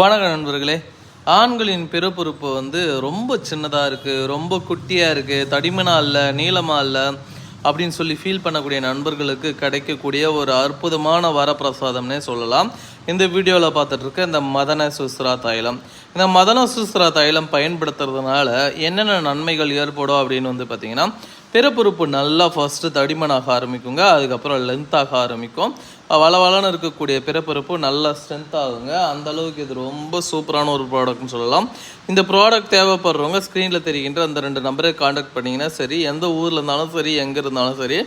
வணக்கம் நண்பர்களே. ஆண்களின் பிறப்புறுப்பு வந்து ரொம்ப சின்னதாக இருக்குது ரொம்ப குட்டியாக இருக்குது தடிமனாக இல்லை நீளமாக இல்லை அப்படின்னு சொல்லி ஃபீல் பண்ணக்கூடிய நண்பர்களுக்கு கிடைக்கக்கூடிய ஒரு அற்புதமான வரப்பிரசாதம்னே சொல்லலாம். இந்த வீடியோவில் பார்த்துட்டு இருக்க இந்த மதன சுஸ்ரா தைலம். இந்த மதன சுஸ்ரா தைலம் பயன்படுத்துறதுனால என்னென்ன நன்மைகள் ஏற்படும் அப்படின்னு வந்து பார்த்திங்கன்னா பிறப்புறுப்பு நல்லா ஃபஸ்ட்டு தடிமனாக ஆரம்பிக்குங்க அதுக்கப்புறம் லென்த்தாக ஆரம்பிக்கும். வளவளன்னு இருக்கக்கூடிய பிறப்பிறப்பு நல்லா ஸ்ட்ரென்த் ஆகுங்க அந்த அளவுக்கு இது ரொம்ப சூப்பரான ஒரு ப்ராடக்ட்னு சொல்லலாம். இந்த ப்ராடக்ட் தேவைப்படுறவங்க ஸ்க்ரீனில் தெரிகின்ற அந்த ரெண்டு நம்பரை காண்டாக்ட் பண்ணிங்கன்னா சரி எந்த ஊரில் இருந்தாலும் சரி எங்கே இருந்தாலும் சரி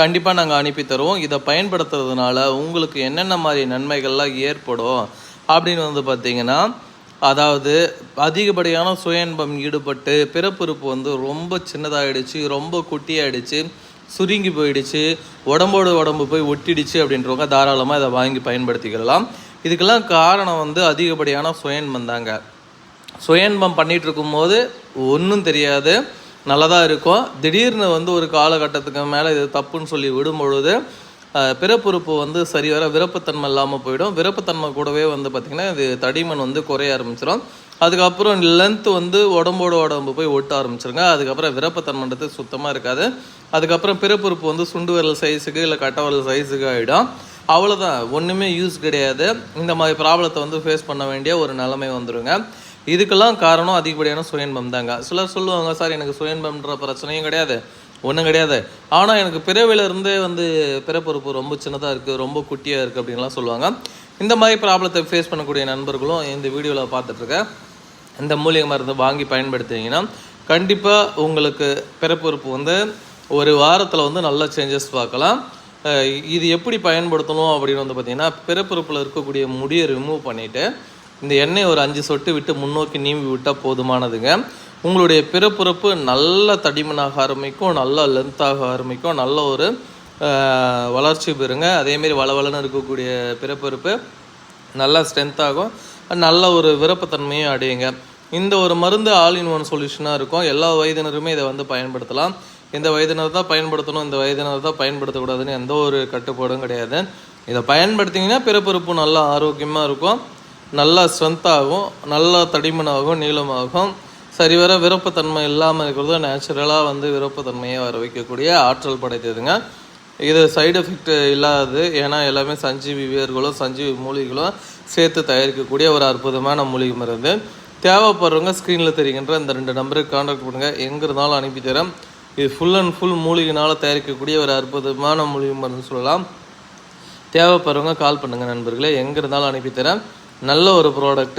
கண்டிப்பாக நாங்கள் அனுப்பி தருவோம். இதை பயன்படுத்துறதுனால உங்களுக்கு என்னென்ன மாதிரி நன்மைகள்லாம் ஏற்படும் அப்படின்னு வந்து பார்த்தீங்கன்னா அதாவது அதிகப்படியான சுயன்பம் ஈடுபட்டு பிறப்புறுப்பு வந்து ரொம்ப சின்னதாகிடுச்சு ரொம்ப குட்டியாகிடுச்சு சுருங்கி போயிடுச்சு உடம்போட உடம்பு போய் ஒட்டிடுச்சு அப்படின்றவங்க தாராளமாக இதை வாங்கி பயன்படுத்திக்கலாம். இதுக்கெல்லாம் காரணம் வந்து அதிகப்படியான சுயன்பம் தாங்க. சுயன்பம் பண்ணிகிட்டு இருக்கும்போது ஒன்றும் தெரியாது நல்லதாக இருக்கும். திடீர்னு வந்து ஒரு காலகட்டத்துக்கு மேலே இது தப்புன்னு சொல்லி விடும் பொழுது பிறப்புறுப்பு வந்து சரிவர விருப்பத்தன்மை இல்லாமல் போயிடும். விருப்பத்தன்மை கூடவே வந்து பார்த்திங்கன்னா இது தடிமன் வந்து குறைய ஆரம்பிச்சிடும் அதுக்கப்புறம் லென்த் வந்து உடம்போட உடம்பு போய் ஒட்ட ஆரம்பிச்சிருங்க. அதுக்கப்புறம் விருப்பத்தன்மைன்றது சுத்தமாக இருக்காது. அதுக்கப்புறம் பிறப்புறுப்பு வந்து சுண்டு விரல் சைஸுக்கு இல்லை கட்ட விரல் சைஸுக்கு ஆகிடும் அவ்வளோதான் ஒன்றுமே யூஸ் கிடையாது. இந்த மாதிரி ப்ராப்ளத்தை வந்து ஃபேஸ் பண்ண வேண்டிய ஒரு நிலைமை வந்துருங்க. இதுக்கெல்லாம் காரணம் அதிகப்படியான சுயன்பம் தாங்க. சிலர் சொல்லுவாங்க சார் எனக்கு சுயன்பம்ன்ற பிரச்சனையும் கிடையாது. ஒன்றும் கிடையாது. ஆனால் எனக்கு பிறவிலிருந்தே வந்து பிறப்புறுப்பு ரொம்ப சின்னதாக இருக்குது ரொம்ப குட்டியாக இருக்குது அப்படின்லாம் சொல்லுவாங்க. இந்த மாதிரி ப்ராப்ளத்தை ஃபேஸ் பண்ணக்கூடிய நண்பர்களும் இந்த வீடியோவில் பார்த்துட்ருக்கேன். இந்த மூலிகை மருந்து வாங்கி பயன்படுத்துனீங்கன்னா கண்டிப்பாக உங்களுக்கு பிறப்புறுப்பு வந்து ஒரு வாரத்தில் வந்து நல்ல சேஞ்சஸ் பார்க்கலாம். இது எப்படி பயன்படுத்தணும் அப்படின்னு வந்து பார்த்திங்கன்னா பிறப்புறுப்பில் இருக்கக்கூடிய முடியை ரிமூவ் பண்ணிவிட்டு இந்த எண்ணெய் ஒரு அஞ்சு சொட்டு விட்டு முன்னோக்கி நீவி விட்டால் போதுமானதுங்க. உங்களுடைய பிறப்புறுப்பு நல்ல தடிமனாக ஆரம்பிக்கும் நல்ல லென்த்தாக ஆரம்பிக்கும் நல்ல ஒரு வளர்ச்சி பெறுங்க. அதேமாரி வளவளன்னு இருக்கக்கூடிய பிறப்புறுப்பு நல்லா ஸ்ட்ரென்த்தாகும் நல்ல ஒரு விருப்பத்தன்மையும் அடையுங்க. இந்த ஒரு மருந்து ஆல் இன் ஒன் சொல்யூஷனாக இருக்கும். எல்லா வயதினருமே இதை வந்து பயன்படுத்தலாம். இந்த வயதினர் தான் பயன்படுத்தணும் இந்த வயதினர் தான் பயன்படுத்தக்கூடாதுன்னு எந்த ஒரு கட்டுப்பாடும் கிடையாது. இதை பயன்படுத்திங்கன்னா பிறப்புறுப்பு நல்லா ஆரோக்கியமாக இருக்கும். நல்லா ஸ்ட்ரென்த்தாகும் நல்லா தடிமனாகும் நீளமாகும். சரிவர விருப்பத்தன்மை இல்லாமல் இருக்கிறது. நேச்சுரலாக வந்து விருப்பத்தன்மையை வர வைக்கக்கூடிய ஆற்றல் படைத்ததுங்க. இது சைடு எஃபெக்ட் இல்லாதது. ஏன்னா எல்லாமே சஞ்சீவி வேர்களும் சஞ்சீவி மூலிகளும் சேர்த்து தயாரிக்கக்கூடிய ஒரு அற்புதமான மூலிகை மருந்து. தேவைப்படுறவங்க ஸ்க்ரீனில் தெரிகின்ற இந்த ரெண்டு நம்பருக்கு காண்டாக்ட் பண்ணுங்கள் எங்கே இருந்தாலும் அனுப்பி தரேன். இது ஃபுல் அண்ட் ஃபுல் மூலிகைனால் தயாரிக்கக்கூடிய ஒரு அற்புதமான மூலிகை மருந்து சொல்லலாம். தேவைப்படுறவங்க கால் பண்ணுங்கள் நண்பர்களே. எங்கே இருந்தாலும் அனுப்பி தரேன். நல்ல ஒரு ப்ராடக்ட்